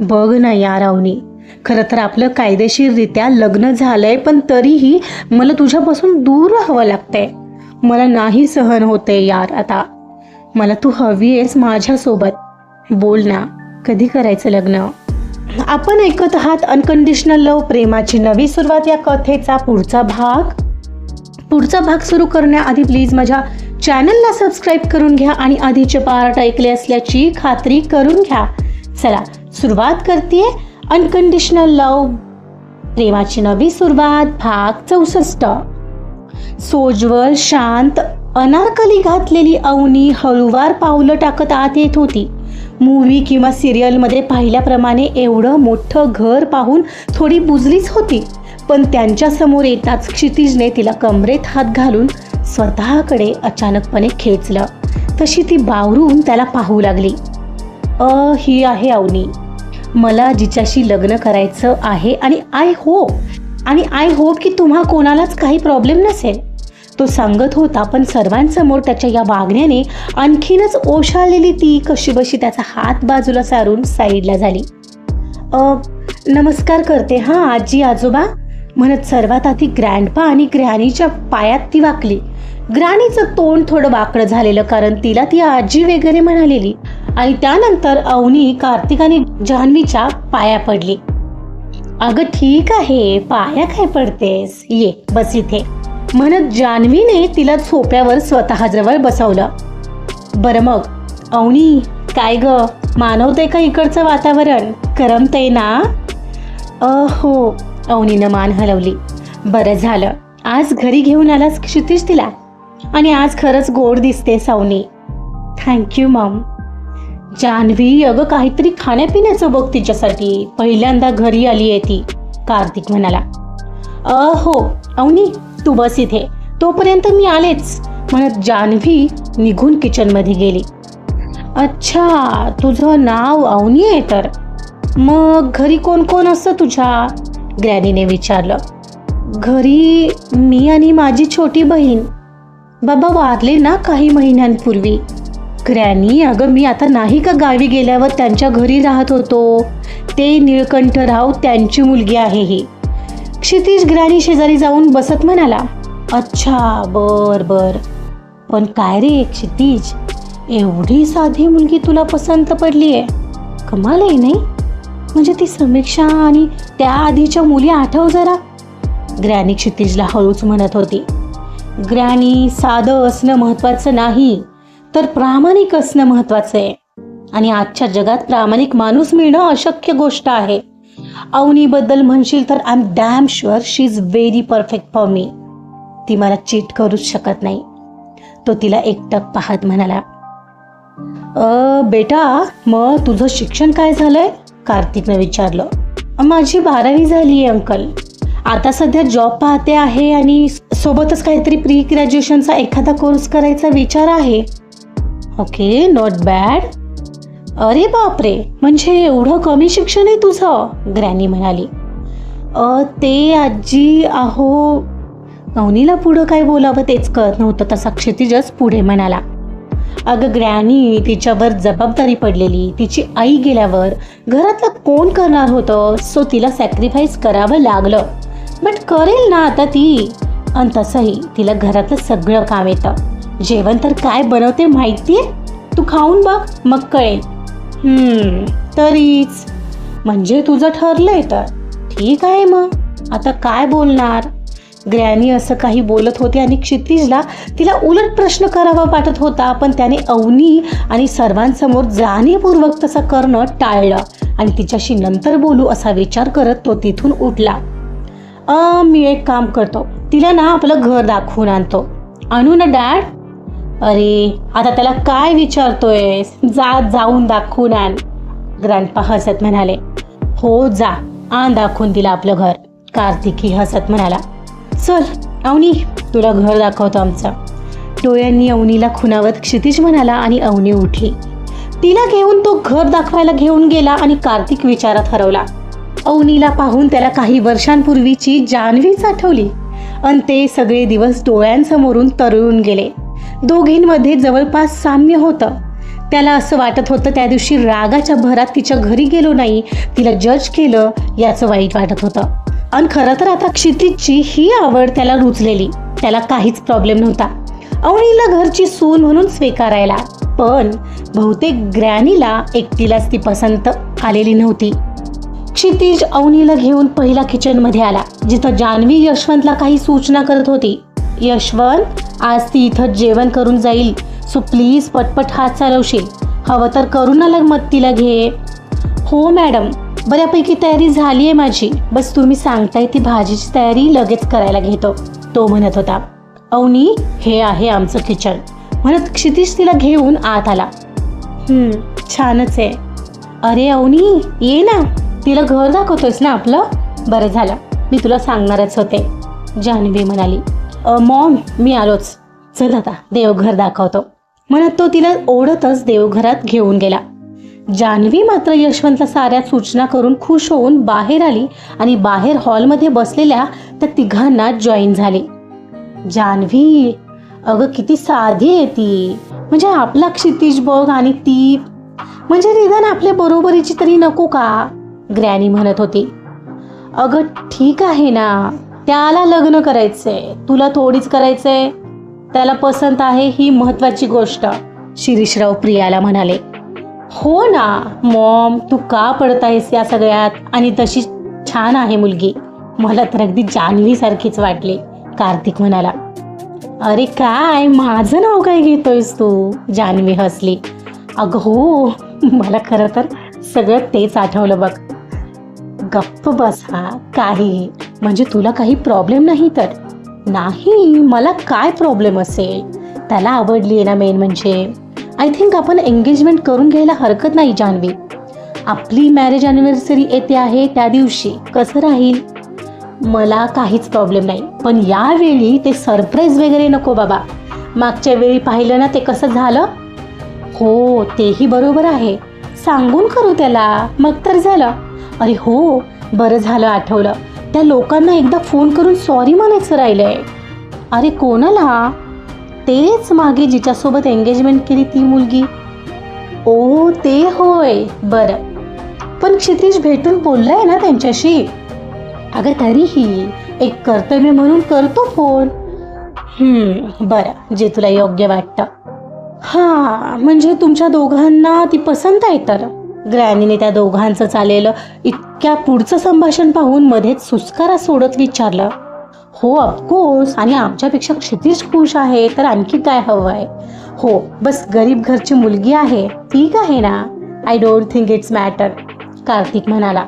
बघ ना यार रावणी खरं तर आपलं कायदेशीररित्या लग्न झालंय पण तरीही मला तुझ्यापासून दूर राहावं लागतंय. मला नाही सहन होते यार आता. मला तू हवी आहेस माझ्यासोबत. बोल ना कधी करायचं लग्न? आपण ऐकत आहात अनकंडिशनल लव प्रेमाची नवी सुरुवात या कथेचा पुढचा भाग. पुढचा भाग सुरू करण्याआधी प्लीज माझ्या चॅनलला सबस्क्राईब करून घ्या आणि आधीचे पार्ट ऐकले असल्याची खात्री करून घ्या. चला सुरुवात करते अनकंडिशनल लव प्रेमाची नवी सुरुवात भाग चौसष्ट. सोज्वल शांत अनारकली घातलेली अवनी हळूवार पावलं टाकत आत येत होती. मूवी किंवा सिरियलमध्ये पाहिल्याप्रमाणे एवढं मोठं घर पाहून थोडी बुजलीच होती. पण त्यांच्यासमोर येताच क्षितिजने तिला कमरेत हात घालून स्वतःकडे अचानकपणे खेचलं. तशी ती बावरून त्याला पाहू लागली. अ ही आहे अवनी. मला जिच्याशी लग्न करायचं आहे आणि आय होप आणि आय होप की तुम्हा कोणालाच काही प्रॉब्लेम नसेल. तो सांगत होता पण सर्वांसमोर त्याच्या या वागण्याने आणखीनच ओशाळलेली ती कशीबशी त्याचा हात बाजूला सारून साईडला झाली. नमस्कार करते हां आजी आजोबा? म्हणत सर्वात आधी ग्रँडपा आणि ग्रॅनीच्या पायात ती वाकली. ग्रॅनीचं तोंड थोडं वाकडं झालेलं कारण तिला ती आजी वगैरे म्हणालेली. आणि त्यानंतर अवनी कार्तिक आणि जान्हवीच्या पाया पडली. अगं ठीक आहे पाया काय पडतेस? ये बस इथे. म्हणत जान्हवीने तिला सोप्यावर स्वतःजवळ बसवलं. बरं मग अवनी काय ग? मानवते का इकडचं वातावरण? करमतंय ना? अ हो अवनीनं मान हलवली. बरं झालं. आज घरी घेऊन आलास क्षितिज तिला? आणि आज खरंच गोड दिसते सावनी थँक्यू मॉम जान्हवी अगं काहीतरी खाण्यापिण्याचं बघ तिच्यासाठी. पहिल्यांदा घरी आली आहे ती कार्तिक म्हणाला. अ हो अवनी तू बस इथे. तोपर्यंत मी आलेच. म्हणत जान्हवी निघून किचनमध्ये गेली. अच्छा तुझं नाव अवनी आहे तर. मग घरी कोण कोण असतं तुझ्या? ग्रॅनीने विचारलं. घरी मी आणि माझी छोटी बहीण. बाबा वारले ना काही महिन्यांपूर्वी. ग्रॅनी अगं मी आता नाही का गावी गेल्यावर त्यांच्या घरी राहत होतो? ते निळकंठराव त्यांची मुलगी आहे ही. क्षितिज ग्रॅनी शेजारी जाऊन बसत म्हणाला अच्छा बर बर. पण काय रे क्षितिज? एवढी साधी मुलगी तुला पसंत पडली आहे कमाल आहे नाही? म्हणजे ती समीक्षा आणि त्या आधीच्या मुली आठव जरा. ग्रॅनी क्षितिजला हळूच म्हणत होती ग्रॅनी साधं असणं महत्वाचं नाही. तर प्रामाणिक असणं महत्वाचं आहे. आणि आजच्या जगात प्रामाणिक माणूस मिळणं अशक्य गोष्ट आहे. अवनीबद्दल म्हणशील तर I am damn sure she is very perfect for me ती मला चीट करूच शकत नाही. तो तिला एकटक पाहत म्हणाला अ बेटा मग तुझं शिक्षण काय झालंय? कार्तिकनं विचारलं माझी बारावी झाली आहे अंकल. आता सध्या जॉब पाहते आहे आणि सोबतच काहीतरी प्री ग्रॅज्युएशनचा एखादा कोर्स करायचा विचार आहे. ओके नॉट बॅड अरे बापरे म्हणजे एवढं कमी शिक्षण आहे तुझं? ग्रॅनी म्हणाली. अ ते आजी अहो नवनीला पुढं काय बोलावं तेच कळत नव्हतं तसा क्षितिजच पुढे म्हणाला. अगं ग्रॅनी तिच्यावर जबाबदारी पडलेली तिची आई गेल्यावर घरातलं कोण करणार होतं सो तिला सॅक्रिफाईस करावं लागलं. बट करेल ना आता ती? आणि तसंही तिला घरातलं सगळं काम येतं. जेवण तर काय बनवते माहितीये? तू खाऊन बघ मग कळेल. हम्म, तरीच. म्हणजे तुझं ठरलंय तर. ठीक आहे मग. आता काय बोलणार? ग्रॅनी असं काही बोलत होते आणि क्षितिजला तिला उलट प्रश्न करावा वाटत होता पण त्याने अवनी आणि सर्वांसमोर जाणीवपूर्वक तसं करणं टाळलं आणि तिच्याशी नंतर बोलू असा विचार करत तो तिथून उठला. अ मी एक काम करतो. तिला ना आपलं घर दाखवून आणतो. आणू ना डॅड? अरे आता त्याला काय विचारतोय जा जाऊन दाखवून आण. ग्रँडपा हसत म्हणाले हो जा. आण दाखवून तिला आपलं घर. कार्तिकी हसत म्हणाला चल अवनी तुला घर दाखवतो आमचं. डोळ्यांनी अवनीला खुनावत क्षितिज म्हणाला आणि अवनी उठली तिला घेऊन तो घर दाखवायला घेऊन गेला आणि कार्तिक विचारात हरवला. अवनीला पाहून त्याला काही वर्षांपूर्वीची जान्हवीच आठवली. आणि ते सगळे दिवस डोळ्यांसमोरून तरळून गेले. दोघींमध्ये जवळपास साम्य होतं. त्याला असं वाटत होतं त्या दिवशी रागाच्या भरात तिच्या घरी गेलो नाही तिला जज केलं याचं वाईट वाटत होतं. आणि खरं तर आता क्षितिजची ही आवड त्याला रुचलेली. त्याला काहीच प्रॉब्लेम नव्हता. अवनीला घरची सून म्हणून स्वीकारायला पण बहुतेक ग्रॅनीला एकटीलाच ती पसंत आलेली नव्हती. क्षितिज अवनीला घेऊन पहिला किचनमध्ये आला जिथं जान्हवी यशवंतला काही सूचना करत होती. यशवंत आज ती इथं जेवण करून जाईल. सो प्लीज पटपट हात चालवशील. हवं तर करू ना लग मत तिला घे. हो मॅडम बऱ्यापैकी तयारी झाली आहे माझी. बस तुम्ही सांगताय ती भाजीची तयारी लगेच करायला घेतो. तो म्हणत होता. अवनी हे आहे आमचं किचन म्हणत क्षितिश तिला घेऊन आत आला. छानच आहे. अरे अवनी ये ना. तिला घर दाखवतोयस ना आपलं? बरं झालं. मी तुला सांगणारच होते. जान्हवी म्हणाली. मॉम मी आलोच. चल आता देवघर दाखवतो. म्हणत तो तिला ओढतच देवघरात घेऊन गेला. जान्हवी मात्र यशवंतला साऱ्या सूचना करून खुश होऊन बाहेर आली आणि बाहेर हॉलमध्ये बसलेल्या त्या तिघांना जॉईन झाली. जान्हवी अगं किती साधी आहे ती. म्हणजे आपला क्षितिज बघ आणि ती. म्हणजे निदान आपल्या बरोबरीची तरी नको का? ग्रॅनी म्हणत होती. अगं ठीक आहे ना. त्याला लग्न करायचंय. तुला थोडीच करायचंय. त्याला पसंत आहे ही महत्वाची गोष्ट. शिरीषराव प्रियाला म्हणाले हो ना मॉम तू का पडत आहेस या सगळ्यात? आणि तशी छान आहे मुलगी. मला तर अगदी जान्हवीसारखीच वाटली. कार्तिक म्हणाला अरे काय माझं नाव काय घेतोयस तू? जान्हवी हसली अगं हो मला खरं तर सगळं तेच आठवलं बघ. गप्प बस हा काही. म्हणजे तुला काही प्रॉब्लेम नाही तर? नाही मला काय प्रॉब्लेम असेल? त्याला आवडली आहे ना मेन म्हणजे. आय थिंक आपण एंगेजमेंट करून घ्यायला हरकत नाही जान्हवी आपली मॅरेज ॲनिव्हर्सरी येते आहे त्या दिवशी. कसं राहील? मला काहीच प्रॉब्लेम नाही. पण यावेळी ते सरप्राईज वगैरे नको बाबा. मागच्या वेळी पाहिलं ना ते कसं झालं? हो तेही बरोबर आहे. सांगून करू त्याला. मग तर झालं. अरे हो बरं झालं आठवलं. त्या लोकांना एकदा फोन करून सॉरी म्हणायचं राहिलंय. अरे कोणाला? तेच मागे जिच्यासोबत एंगेजमेंट केली ती मुलगी. ओ ते होय बरं. पण क्षितिज भेटून बोललाय ना त्यांच्याशी? अगं तरीही एक कर्तव्य म्हणून करतो फोन. बरं जे तुला योग्य वाटतं. हां म्हणजे तुमच्या दोघांना ती पसंत आहे तर. ग्रॅनीने त्या दोघांचं चालेलं इतक्या पुढचं संभाषण पाहून मध्येच सुस्कारा सोडत विचारलं हो ऑफकोर्स आणि आमच्यापेक्षा क्षितिज खुश आहे तर आणखी काय हवं आहे? हो बस गरीब घरची मुलगी आहे ठीक आहे ना? I don't think it's matter Kartik म्हणाला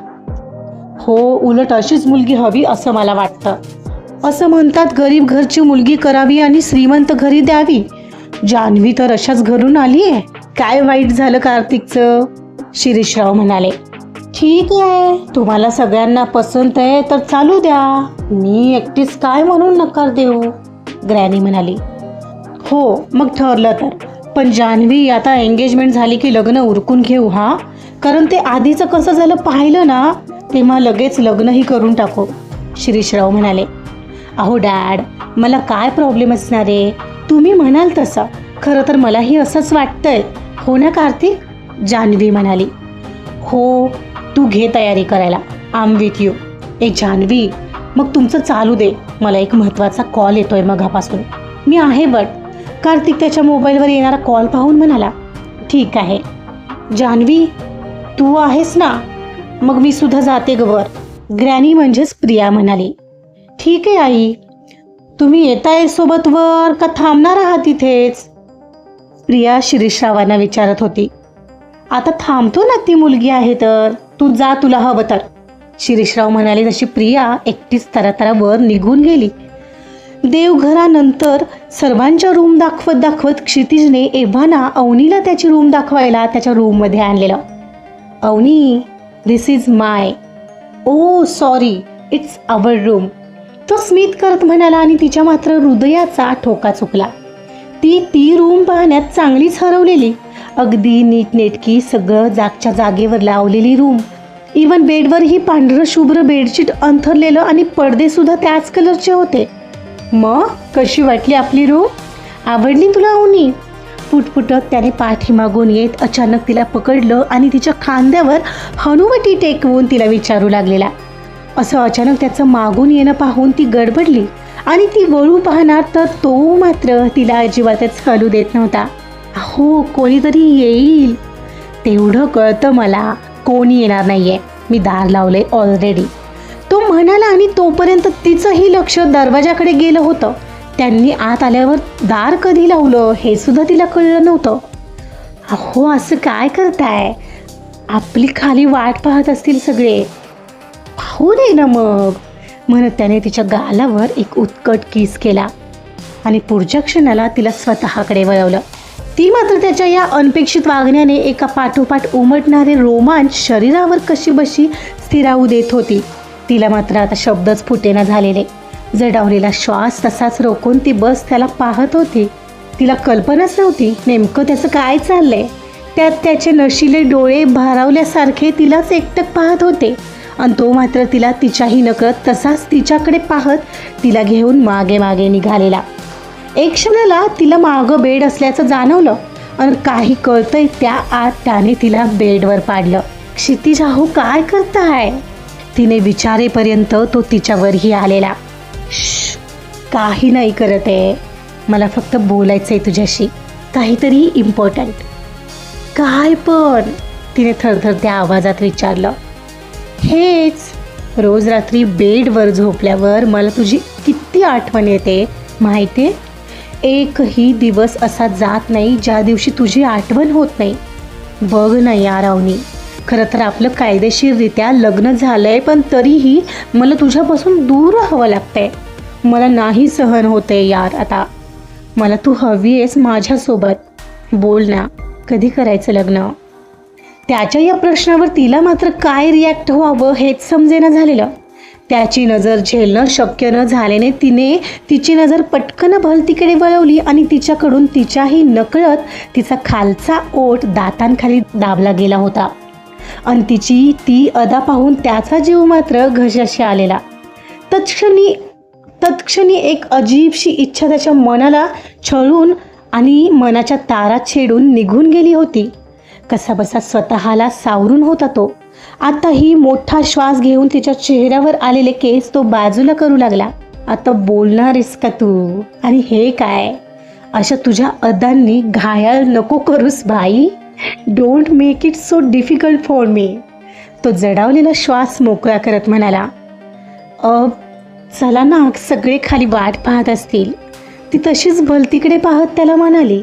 हो उलट अशीच मुलगी हवी असं मला वाटतं. असं म्हणतात गरीब घरची मुलगी करावी आणि श्रीमंत घरी द्यावी? जान्हवी तर अशाच घरून आली आहे काय वाईट झालं कार्तिकचं? शिरीषराव म्हणाले ठीक आहे तुम्हाला सगळ्यांना पसंत आहे तर चालू द्या. मी एकटीच काय म्हणून नकार देऊ? ग्रॅनी म्हणाली हो मग ठरलं तर. पण जान्हवी आता एंगेजमेंट झाली की लग्न उरकून घेऊ हा? कारण ते आधीचं कसं झालं पाहिलं ना तेव्हा लगेच लग्नही करून टाकू. शिरीषराव म्हणाले अहो डॅड मला काय प्रॉब्लेम असणार आहे? तुम्ही म्हणाल तसं. खरं तर मलाही असंच वाटतंय. हो ना कार्तिक? जान्हवी म्हणाली हो तू घे तयारी करायला. आम विथ यू ए जान्हवी मग तुमचं चालू दे. मला एक महत्त्वाचा कॉल येतोय मघापासून. मी आहे बट कार्तिक त्याच्या मोबाईलवर येणारा कॉल पाहून म्हणाला ठीक आहे. जान्हवी तू आहेस ना? मग मी सुद्धा जाते गवर ग्रॅनी म्हणजेच प्रिया म्हणाली ठीक आहे आई. तुम्ही येताय सोबत वर का थांबणार आहात तिथेच प्रिया शिरीषरावांना विचारत होती आता थांबतो ना ती मुलगी आहे तर? तू जा तुला हवं तर. शिरीषराव म्हणाले जशी प्रिया एकटीच तरातरा वर निघून गेली. देवघरानंतर सर्वांच्या रूम दाखवत दाखवत क्षितिजने एव्हाना अवनीला त्याची रूम दाखवायला त्याच्या रूममध्ये आणलेलं. Avani this is my O sorry it's our room तो स्मित करत म्हणाला आणि तिच्या मात्र हृदयाचा ठोका चुकला. ती ती रूम पाहण्यात चांगलीच हरवलेली. अगदी नीटनेटकी सगळं जागच्या जागेवर लावलेली रूम. इवन बेडवरही पांढरं शुभ्र बेडशीट अंथरलेलं आणि पडदेसुद्धा त्याच कलरचे होते. मग कशी वाटली आपली रूम आवडली तुला अवनी पुटपुटत त्याने पाठीमागून येत अचानक तिला पकडलं आणि तिच्या खांद्यावर हनुवटी टेकवून तिला विचारू लागलेला. असं अचानक त्याचं मागून येणं पाहून ती गडबडली आणि ती वळू पाहणार तर तो मात्र तिला अजिबातच हलू देत नव्हता. अहो कोणीतरी येईल. तेवढं कळतं मला. कोणी येणार नाहीये. मी दार लावले ऑलरेडी तो म्हणाला आणि तोपर्यंत तिचंही लक्ष दरवाजाकडे गेलं होतं. त्यांनी आत आल्यावर दार कधी लावलं हे सुद्धा तिला कळलं नव्हतं. अहो असं काय करताय? आपली खाली वाट पाहत असतील सगळे. पाहू दे ना मग. म्हणत त्याने तिच्या गालावर एक उत्कट किस केला. आणि पुढच्या क्षणाला तिला स्वतःकडे वळवलं. ती मात्र त्याच्या या अनपेक्षित वागण्याने एका पाठोपाठ उमटणारे रोमांच शरीरावर कशी बशी स्थिरावू देत होती. तिला मात्र आता शब्दच फुटेना झालेले. जडावलेला श्वास तसाच रोखून ती बस त्याला पाहत होती. तिला कल्पनाच नव्हती नेमकं त्याचं काय चाललंय. त्यात त्याचे नशिले डोळे भारावल्यासारखे तिलाच एकटक पाहत होते. आणि तो मात्र तिला तिच्याही नकळत तसाच तिच्याकडे पाहत तिला घेऊन मागे मागे निघालेला. एक क्षणाला तिला मागं बेड असल्याचं जाणवलं. आणि काही कळतंय त्या आत त्याने तिला बेडवर पाडलं. क्षितिज अहो काय करताय? तिने विचारेपर्यंत तो तिच्यावरही आलेला. काही नाही करत आहे. मला फक्त बोलायचं आहे तुझ्याशी. काहीतरी इम्पॉर्टंट काय पण? तिने थरथर त्या आवाजात विचारलं. हेच रोज रात्री बेडवर झोपल्यावर मला तुझी किती आठवण येते माहिती आहे एकही दिवस असा जात नाही ज्या दिवशी तुझी आठवण होत नाही. बघ ना यार रावणी खरं तर आपलं कायदेशीररित्या लग्न झालं आहे पण तरीही मला तुझ्यापासून दूर राहावं लागतंय. मला नाही सहन होते यार आता. मला तू हवी आहेस माझ्यासोबत. बोल ना कधी करायचं लग्न? त्याच्या या प्रश्नावर तिला मात्र काय रिॲक्ट व्हावं हेच समजेना झालेलं. त्याची नजर झेलणं शक्य न झाल्याने तिने तिची नजर पटकन भलतीकडे वळवली आणि तिच्याकडून तिच्याही नकळत तिचा खालचा ओठ दातांखाली दाबला गेला होता. आणि तिची ती अदा पाहून त्याचा जीव मात्र घशाशी आलेला. तत्क्षणी तत्क्षणी एक अजीबशी इच्छा त्याच्या मनाला छळून आणि मनाच्या तारा छेडून निघून गेली होती. कसाबसा स्वतःला सावरून होता तो. आताही मोठा श्वास घेऊन तिच्या चेहऱ्यावर आलेले केस तो बाजूला करू लागला. आता बोलणारेस का तू? आणि हे काय? अशा तुझ्या अदांनी घायाळ नको करूस भाई. Don't make it so difficult for me तो जडावलेला श्वास मोकळा करत म्हणाला अब चला ना सगळे खाली वाट पाहत असतील. ती तशीच भलतीकडे पाहत त्याला म्हणाली.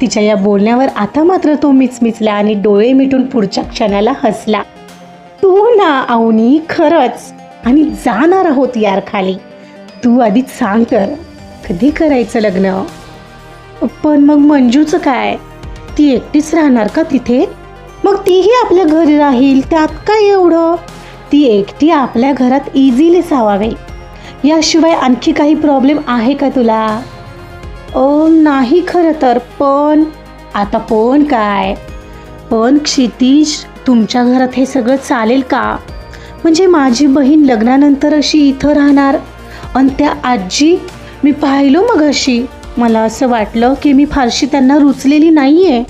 तिच्या या बोलण्यावर आता मात्र तो मिचमिचला आणि डोळे मिटून पुढच्या क्षणाला हसला. तू ना अवनी खरंच. आणि जाणार आहोत यार खाली तू आधीच सांग तर कधी करायचं लग्न? पण मग मंजूचं काय? ती एकटीच राहणार का तिथे? मग तीही आपल्या घरी राहील त्यात काय एवढं? ती एकटी आपल्या घरात इझिली सावावे. याशिवाय आणखी काही प्रॉब्लेम आहे का तुला? ओ नाही खरं तर पण आता पण काय? पण क्षितिश तुमच्या घरात हे सगळं चालेल का? म्हणजे माझी बहीण लग्नानंतर अशी इथं राहणार. आणि त्या आजी मी पाहिलो मग अशी मला असं वाटलं की मी फारशी त्यांना रुचलेली नाही आहे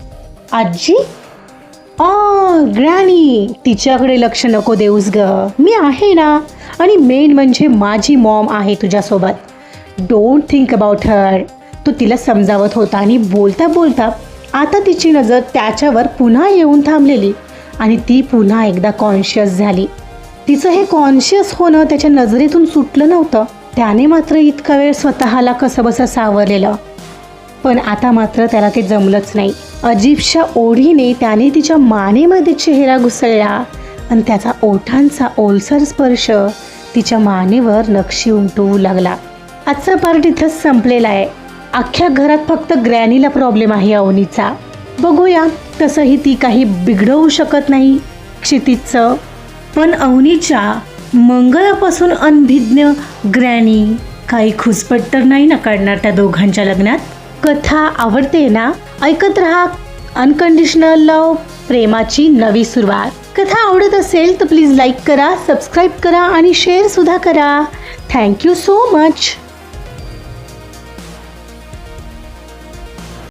आजी? आ ग्रॅनी तिच्याकडे लक्ष नको देऊस ग. मी आहे ना. आणि मेन म्हणजे माझी मॉम आहे तुझ्यासोबत. डोंट थिंक अबाउट हर तो तिला समजावत होता आणि बोलता बोलता आता तिची नजर त्याच्यावर पुन्हा येऊन थांबलेली. आणि ती पुन्हा एकदा कॉन्शियस झाली. तिचं हे कॉन्शियस होणं त्याच्या नजरेतून सुटलं नव्हतं. त्याने मात्र इतका वेळ स्वतःला कसंबसं सावरलेलं. पण आता मात्र त्याला ते जमलंच नाही. अजीबशा ओढीने त्याने तिच्या मानेमध्ये चेहरा घुसळला आणि त्याचा ओठांचा ओलसर स्पर्श तिच्या मानेवर नक्षी उमटवू लागला. आजचा पार्ट इथंच संपलेला आहे. अख्ख्या घरात फक्त ग्रॅनीला प्रॉब्लेम आहे अवनीचा. बघूया. तसंही ती काही बिघडवू शकत नाही. क्षितिजचं. पण अवनीच्या मंगळापासून अनभिज्ञ ग्रॅनी काही खुसपट तर नाही ना काढणार त्या दोघांच्या लग्नात? कथा आवडते ना? ऐकत राहा. अनकंडिशनल लव प्रेमाची नवी सुरुवात. कथा आवडत असेल तर प्लीज लाईक करा सबस्क्राईब करा आणि शेअर सुद्धा करा. Thank you so much